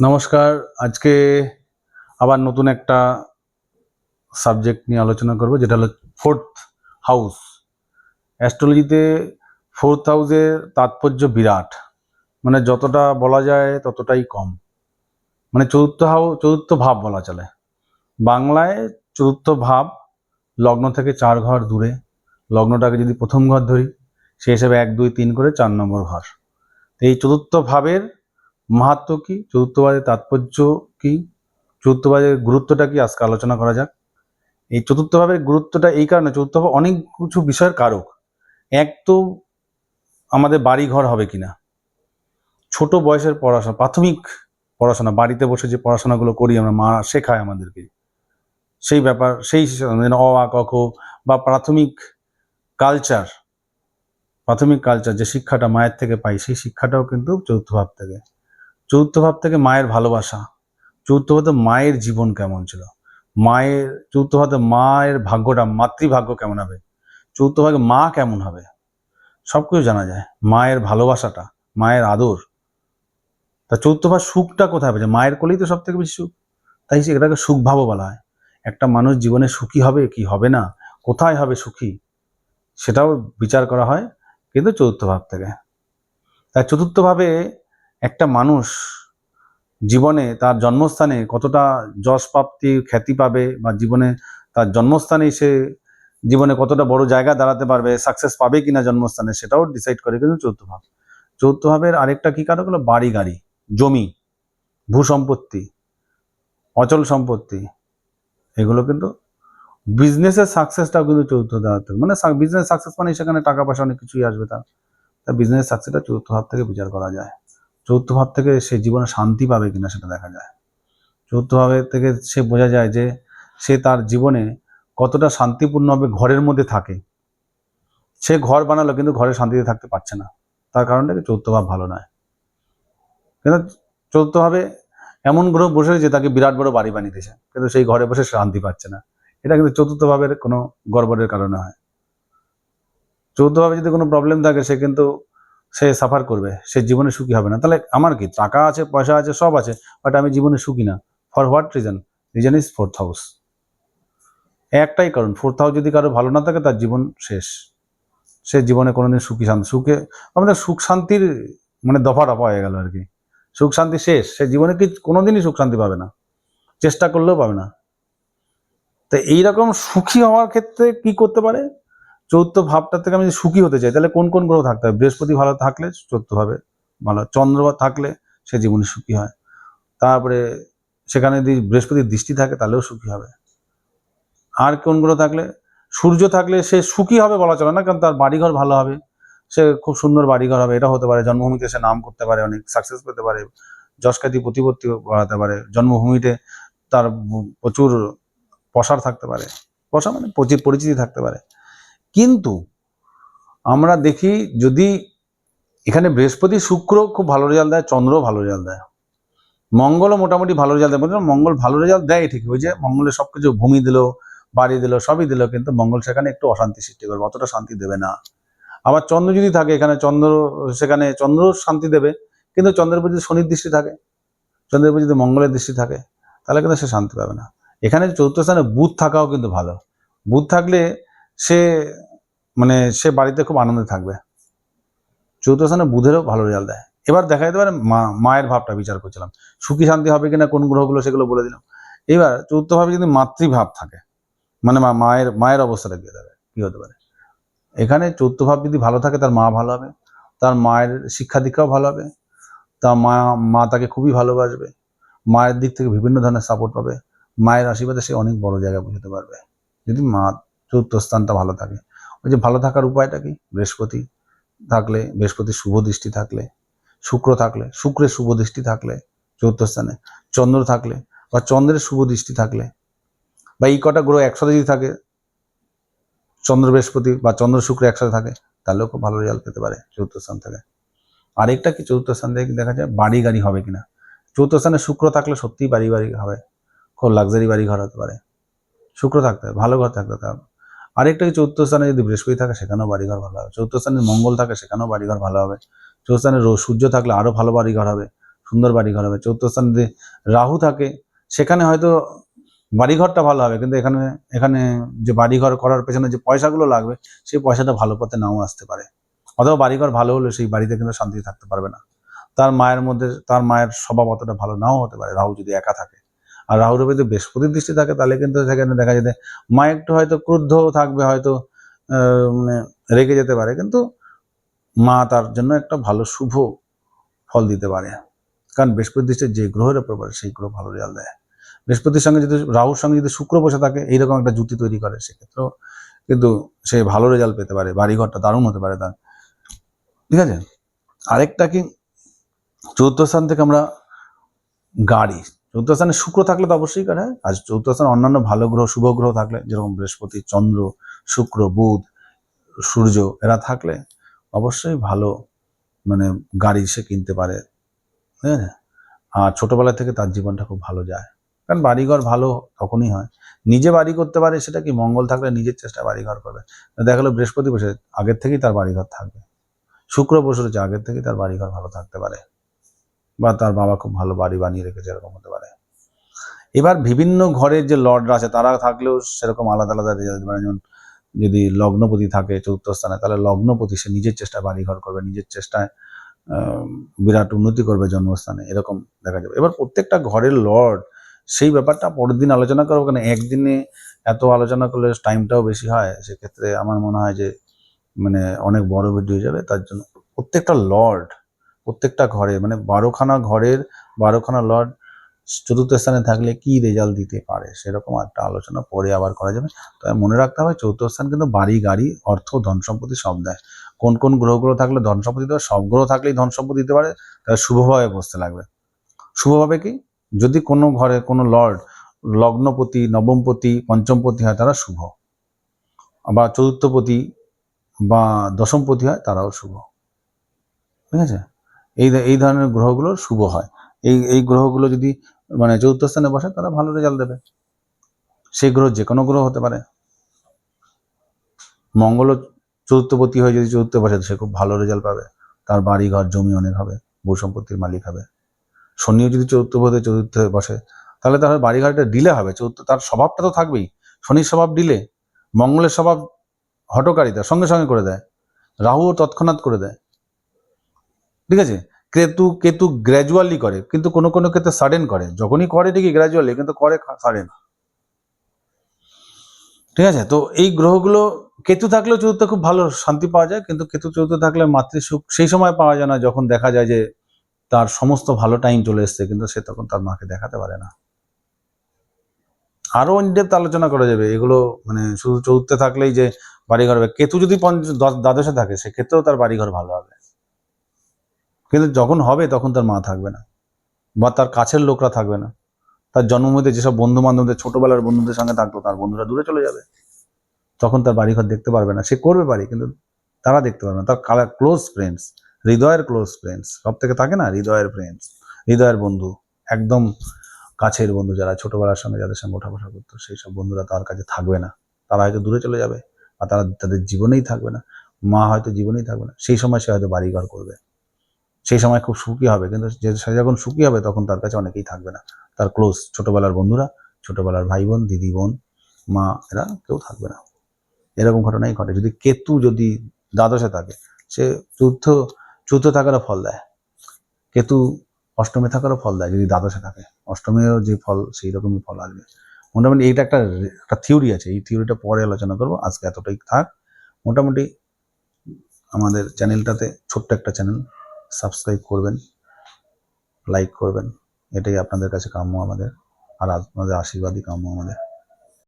নমস্কার, আজকে আবার নতুন একটা সাবজেক্ট নিয়ে আলোচনা করব, যেটা হলো ফোর্থ হাউস অ্যাস্ট্রোলজিতে ফোর্থ হাউসের তাৎপর্য বিরাট মানে যতটা বলা যায় ততটাই কম। মানে চতুর্থ হাউ চতুর্থ ভাব বলা চলে। বাংলায় চতুর্থ ভাব লগ্ন থেকে চার ঘর দূরে। লগ্নটাকে যদি প্রথম ঘর ধরি, সে হিসেবে এক, দুই, তিন করে চার নম্বর ঘর। এই চতুর্থ ভাবের মাহাত্ম কি? চতুর্থবাদের তাৎপর্য কি? চতুর্থবাদের গুরুত্বটা কি? আজকে আলোচনা করা যাক। এই চতুর্থ ভাবের গুরুত্বটা এই কারণে চতুর্থ ভাব অনেক কিছু বিষয়ের কারক। এক তো আমাদের বাড়ি ঘর হবে কিনা? ছোট বয়সের পড়াশোনা, প্রাথমিক পড়াশোনা, বাড়িতে বসে যে পড়াশোনাগুলো করি আমরা, মা শেখায় আমাদেরকে। সেই ব্যাপার, সেই অ, আ, ক বা প্রাথমিক কালচার প্রাথমিক কালচার যে শিক্ষাটা মায়ের থেকে পাই, সেই শিক্ষাটাও কিন্তু চতুর্থ ভাব থেকে। চতুর্থ ভাব থেকে মায়ের ভালোবাসা। চতুর্থ ভাবে মায়ের জীবন কেমন ছিল? মায়ের, চতুর্থ ভাবে মায়ের ভাগ্যটা, মাতৃভাগ্য কেমন হবে? চতুর্থ ভাগে মা কেমন হবে? সব কিছু জানা যায়। মায়ের ভালোবাসাটা, মায়ের আদর। তা চতুর্থ ভাব সুখটা কোথায় পাবে মায়ের কোলেই তো সব থেকে বেশি সুখ। তাই এটাকে সুখভাবও বলা হয়। একটা মানুষ জীবনে সুখী হবে কি হবে না? কোথায় হবে সুখী? সেটাও বিচার করা হয় কিন্তু চতুর্থ ভাব থেকে। তাই চতুর্থ ভাবে একটা মানুষ জীবনে তার জন্মস্থানে কতটা যশ প্রাপ্তি, খ্যাতি পাবে বা জীবনে তার জন্মস্থানে সে জীবনে কতটা বড় জায়গা দাঁড়াতে পারবে সাকসেস পাবে কিনা জন্মস্থানে সেটাও ডিসাইড করে কিন্তু চতুর্থ ভাব। ভাবের আরেকটা কি কারক হলো? বাড়ি, গাড়ি, জমি, ভূ সম্পত্তি, অচল সম্পত্তি, এগুলো কিন্তু বিজনেসের সাকসেসটাও কিন্তু চতুর্থ দাঁড়াতে মানে বিজনেস সাকসেস মানে সেখানে টাকা পয়সা অনেক কিছুই আসবে তার। তা বিজনেস সাকসেসটা চতুর্থ ভাব থেকে বিচার করা যায়। চতুর্থ ভাব থেকে সে জীবনে শান্তি পাবে কিনা সেটা দেখা যায়। চতুর্থ ভাবের থেকে সে বোঝা যায় যে সে তার জীবনে কতটা শান্তিপূর্ণভাবে ঘরের মধ্যে থাকে। সে ঘর বানালো কিন্তু ঘরে শান্তিতে থাকতে পারছে না। তার কারণটা চতুর্থ ভাব ভালো নয়। কিন্তু চতুর্থ ভাবে এমন গ্রহ বসে যে তাকে বিরাট বড় বাড়ি বানিয়ে দিয়েছে। কিন্তু সেই ঘরে বসে শান্তি পাচ্ছে না। এটা কিন্তু চতুর্থ ভাবের কোনো গড়বড়ের কারণে হয়। চতুর্থ ভাবে যদি কোনো প্রবলেম থাকে সে কিন্তু সে সাফার করবে, সে জীবনে সুখী হবে না। তাহলে আমার কি? টাকা আছে, পয়সা আছে, সব আছে বাট আমি জীবনে সুখী না। For what reason reason is fourth house একটাই কারণ ফোর্থ হাউস যদি কারও ভালো না থাকে, তার জীবন শেষ। সে জীবনে কোনোদিন সুখী শান্তি, সুখে, আমাদের সুখ শান্তির মানে দফা দফা হয়ে গেল আর কি। সুখ শান্তি শেষ, সে জীবনে কি কোনোদিনই সুখ শান্তি পাবে না? চেষ্টা করলেও পাবে না। তো এইরকম সুখী হওয়ার ক্ষেত্রে কি করতে পারে? চৌদ্দ ভাবটা থেকে আমি যদি সুখী হতে চাই, তাহলে কোন কোন গ্রহ থাকতে হবে? বৃহস্পতি ভালো থাকলে চৌদ্দ ভাবে, ভালো চন্দ্র থাকলে সে জীবনে সুখী হয়। তারপরে সেখানে যদি বৃহস্পতির দৃষ্টি থাকে, তাহলেও সুখী হবে। আর কোন গ্রহ থাকলে? সূর্য থাকলে সে সুখী হবে বলা চলে না, কারণ তার বাড়িঘর ভালো হবে। সে খুব সুন্দর বাড়িঘর হবে, এটা হতে পারে, জন্মভূমিতে সে নাম করতে পারে, অনেক সাকসেস পেতে পারে যশখ্যাতি প্রতিপত্তি বাড়াতে পারে, জন্মভূমিতে তার প্রচুর প্রসার থাকতে পারে। প্রসার মানে পরিচিতি থাকতে পারে। কিন্তু আমরা দেখি যদি এখানে বৃহস্পতি শুক্র খুব ভালো রেজাল্ট দেয়, চন্দ্রও ভালো রেজাল্ট দেয়। মঙ্গলও মোটামুটি ভালো রেজাল্ট দেয়। মঙ্গল ভালো রেজাল্ট দেয় ঠিক ওই যে মঙ্গলের সব কিছু ভূমি দিল, বাড়ি দিল, সবই দিল, কিন্তু মঙ্গল সেখানে একটু অশান্তি সৃষ্টি করবে, অতটা শান্তি দেবে না। আবার চন্দ্র যদি থাকে, এখানে চন্দ্র, সেখানে চন্দ্র শান্তি দেবে, কিন্তু চন্দ্রের যদি শনির দৃষ্টি থাকে, চন্দ্রের প্রতি যদি মঙ্গলের দৃষ্টি থাকে, তাহলে কিন্তু সে শান্তি পাবে না। এখানে চতুর্থ স্থানে বুধ থাকাও কিন্তু ভালো। বুধ থাকলে সে মানে সে বাড়িতে খুব আনন্দে থাকবে। চতুর্থ স্থানে বুধেরও ভালো রেজাল্ট দেয়। এবার দেখা যেতে পারে মা, মায়ের ভাবটা বিচার করছিলাম। সুখী শান্তি হবে কিনা, কোন গ্রহগুলো সেগুলো বলে দিলাম। এবার চতুর্থ ভাবে যদি মাতৃভাব থাকে মানে মায়ের মায়ের অবস্থাটা কি হবে কি হতে পারে? এখানে চতুর্থ ভাব যদি ভালো থাকে, তার মা ভালো হবে, তার মায়ের শিক্ষা দীক্ষাও ভালো হবে, তার মা মা তাকে খুবই ভালোবাসবে, মায়ের দিক থেকে বিভিন্ন ধরনের সাপোর্ট পাবে, মায়ের আশীর্বাদে সে অনেক বড় জায়গায় পৌঁছতে পারবে। যদি মা চতুর্থ স্থানটা ভালো থাকে। ওই যে ভালো থাকার উপায়টা কি? বৃহস্পতি থাকলে বৃহস্পতির শুভ দৃষ্টি থাকলে, শুক্র থাকলে, শুক্রের শুভ দৃষ্টি থাকলে চতুর্থ স্থানে। চন্দ্র থাকলে বা চন্দ্রের শুভ দৃষ্টি থাকলে বা এই কটা গ্রহ একসাথে যদি থাকে, চন্দ্র বৃহস্পতি বা চন্দ্র শুক্র একসাথে থাকে, তাহলেও খুব ভালো রেজাল্ট পেতে পারে চতুর্থ স্থান থেকে। আরেকটা কি চতুর্থ স্থান থেকে দেখা যায় বাড়ি গাড়ি হবে কিনা? চতুর্থ স্থানে শুক্র থাকলে সত্যিই বাড়ি বাড়ি হবে। খুব লাক্সারি বাড়ি ঘর হতে পারে। শুক্র থাকতে হবে, ভালো ঘর থাকতে হবে। আরেকটা চতুর্থ স্থানে যদি বৃহস্পতি থাকে, সেখানেও বাড়িঘর ভালো হবে। চতুর্থ স্থানে মঙ্গল থাকে, সেখানেও বাড়িঘর ভালো হবে। চতুর্থ স্থানে সূর্য থাকলে আরও ভালো বাড়িঘর হবে, সুন্দর বাড়িঘর হবে। চতুর্থ স্থানে যদি রাহু থাকে, সেখানে হয়তো বাড়িঘরটা ভালো হবে, কিন্তু এখানে এখানে যে বাড়িঘর করার পেছনে যে পয়সাগুলো লাগবে, সেই পয়সাটা ভালো পথে নাও আসতে পারে। অথবা বাড়িঘর ভালো হলে সেই বাড়িতে কিন্তু শান্তি থাকতে পারবে না। তার মায়ের মধ্যে, তার মায়ের স্বভাব অতটা ভালো নাও হতে পারে। রাহু যদি একা থাকে আর রাহুর যদি বৃহস্পতির দৃষ্টি থাকে, তাহলে কিন্তু সেখানে দেখা যেতে, মা একটু হয়তো ক্রুদ্ধ থাকবে, হয়তো মানে রেগে যেতে পারে, কিন্তু মা তার জন্য একটা ভালো শুভ ফল দিতে পারে। কারণ বৃহস্পতি দৃষ্টির যে গ্রহের উপর পড়ে, সেই গ্রহ ভালো রেজাল্ট দেয়। বৃহস্পতির সঙ্গে যদি, রাহুর সঙ্গে যদি শুক্র বসে থাকে, এইরকম একটা জুতি তৈরি করে, সেক্ষেত্রেও কিন্তু সে ভালো রেজাল্ট পেতে পারে, বাড়িঘরটা দারুণ হতে পারে তার। ঠিক আছে? আরেকটা কি? চতুর্থ স্থান থেকে আমরা গাড়ি চতুর্থ স্থানে শুক্র থাকলে তো অবশ্যই কাটে আর চতুর্থ স্থানে অন্যান্য ভালো গ্রহ, শুভ গ্রহ থাকলে, যেরকম বৃহস্পতি, চন্দ্র, শুক্র, বুধ, সূর্য, এরা থাকলে অবশ্যই ভালো মানে গাড়ি সে কিনতে পারে। আছে? আর ছোটবেলা থেকে তার জীবনটা খুব ভালো যায়। কারণ বাড়িঘর ভালো তখনই হয়। নিজে বাড়ি করতে পারে, সেটা কি মঙ্গল থাকলে নিজের চেষ্টা বাড়িঘর করবে। দেখা গেলো বৃহস্পতি বসে, আগের থেকেই তার বাড়িঘর থাকবে। শুক্র বসে রয়েছে, আগের থেকেই তার বাড়িঘর ভালো থাকতে পারে। বা তার বাবা খুব ভালো বাড়ি বানিয়ে রেখেছে, এরকম হতে পারে। এবার বিভিন্ন ঘরের যে লর্ডরা আছে, তারা থাকলেও সেরকম আলাদা আলাদা পারে যেমন যদি লগ্নপতি থাকে চতুর্থ স্থানে, তাহলে লগ্নপতি সে নিজের চেষ্টায় বাড়িঘর করবে, নিজের চেষ্টায় বিরাট উন্নতি করবে জন্মস্থানে, এরকম দেখা যাবে। এবার প্রত্যেকটা ঘরের লর্ড সেই ব্যাপারটা পরের দিন আলোচনা করব কেন? একদিনে এত আলোচনা করলে টাইমটাও বেশি হয়, সেক্ষেত্রে আমার মনে হয় যে মানে অনেক বড় ভিডিও যাবে, তার জন্য প্রত্যেকটা লর্ড প্রত্যেকটা ঘরে মানে বারোখানা ঘরের, বারোখানা লর্ড চতুর্থ স্থানে থাকলে কি রেজাল্ট দিতে পারে? সেরকম একটা আলোচনা পরে আবার করা যাবে। তবে মনে রাখতে হবে, চতুর্থ স্থান কিন্তু বাড়ি, গাড়ি, অর্থ, ধন সম্পত্তি সব দেয়। কোন কোন গ্রহগুলো থাকলে ধন সম্পত্তি দেবে সব গ্রহ থাকলেই ধন সম্পত্তি দিতে পারে, তাহলে শুভভাবে বসতে লাগবে। শুভভাবে কি? যদি কোনো ঘরে কোনো লর্ড লগ্নপতি, নবমপতি, পঞ্চমপতি হয়, তারা শুভ। বা চতুর্থপতি বা দশমপতি হয়, তারাও শুভ। ঠিক আছে? এই এই ধরনের গ্রহগুলো শুভ হয়। এই এই গ্রহগুলো যদি মানে চতুর্থ স্থানে বসে, তারা ভালো রেজাল্ট দেবে। সেই গ্রহ যে কোনো গ্রহ হতে পারে। মঙ্গল চতুর্থপতি হয়ে যদি চতুর্থ বসে সে খুব ভালো রেজাল্ট পাবে। তার বাড়ি ঘর জমি অনেক হবে, ভূ সম্পত্তির মালিক হবে। শনিও যদি চতুর্থ পদে চতুর্থ বসে, তাহলে তার বাড়ি ঘরটা ডিলে হবে। চতুর্থ, তার স্বভাবটা তো থাকবেই। শনির স্বভাব ডিলে মঙ্গলের স্বভাব হটকারিতা সঙ্গে সঙ্গে করে দেয়। রাহুও তৎক্ষণাৎ করে দেয়। ঠিক আছে? কেতু কেতু গ্র্যাজুয়ালি করে, কিন্তু কোনো কোনো ক্ষেত্রে সাডেন করে। যখনই করে ঠিকই গ্র্যাজুয়ালি কিন্তু করে সাডেন ঠিক আছে? তো এই গ্রহগুলো, কেতু থাকলেও চতুর্থ খুব ভালো শান্তি পাওয়া যায়, কিন্তু কেতু চতুর্থ থাকলে মাতৃসুখ সেই সময় পাওয়া যায় না, যখন দেখা যায় যে তার সমস্ত ভালো টাইম চলে এসছে, কিন্তু সে তখন তার মাকে দেখাতে পারে না। আরও ইনডেপথ আলোচনা করা যাবে, এগুলো মানে শুধু চতুর্থে থাকলেই যে বাড়িঘর হবে কেতু যদি পঞ্চ দশ- দ্বাদশে থাকে, সেক্ষেত্রেও তার বাড়িঘর ভালো হবে। কিন্তু যখন হবে তখন তার মা থাকবে না। বা তার কাছের লোকরা থাকবে না। তার জন্মমধ্যে যেসব বন্ধু বান্ধবদের ছোটবেলার বন্ধুদের সঙ্গে থাকতো, তার বন্ধুরা দূরে চলে যাবে। তখন তার বাড়িঘর দেখতে পারবে না। সে করবে বাড়ি, কিন্তু তারা দেখতে পারবে না। তার কালার ক্লোজ ফ্রেন্ডস হৃদয়ের ক্লোজ ফ্রেন্ডস সব থেকে থাকে না? হৃদয়ের ফ্রেন্ডস হৃদয়ের বন্ধু, একদম কাছের বন্ধু যারা ছোটবেলার সঙ্গে যাদের সঙ্গে ওঠা বসা করতো, সেই সব বন্ধুরা তার কাছে থাকবে না। তারা হয়তো দূরে চলে যাবে আর তারা তাদের জীবনেই থাকবে না। মা হয়তো জীবনেই থাকবে না। সেই সময় সে হয়তো বাড়িঘর করবে। সেই সময় খুব সুখী হবে। কিন্তু যে সে যখন সুখী হবে, তখন তার কাছে অনেকেই থাকবে না। তার ক্লোজ ছোটবেলার বন্ধুরা, ছোটবেলার ভাই বোন দিদি, বোন, মা, এরা কেউ থাকবে না। এরকম ঘটনাই ঘটে। যদি কেতু, যদি দ্বাদশে থাকে, সে চতুর্থ চতুর্থ থাকারও ফল দেয়। কেতু অষ্টমে থাকারও ফল দেয় যদি দ্বাদশে থাকে। অষ্টমেও যে ফল, সেই রকমই ফল আসবে। মোটামুটি এইটা একটা একটা থিওরি আছে। এই থিওরিটা পরে আলোচনা করব। আজকে এতটাই থাক। মোটামুটি আমাদের চ্যানেলটাতে ছোট্ট একটা চ্যানেল সাবস্ক্রাইব করবেন লাইক করবেন। এটাই আপনাদের কাছে কাম্য আমাদের আর আপনাদের আশীর্বাদই কাম্য আমাদের।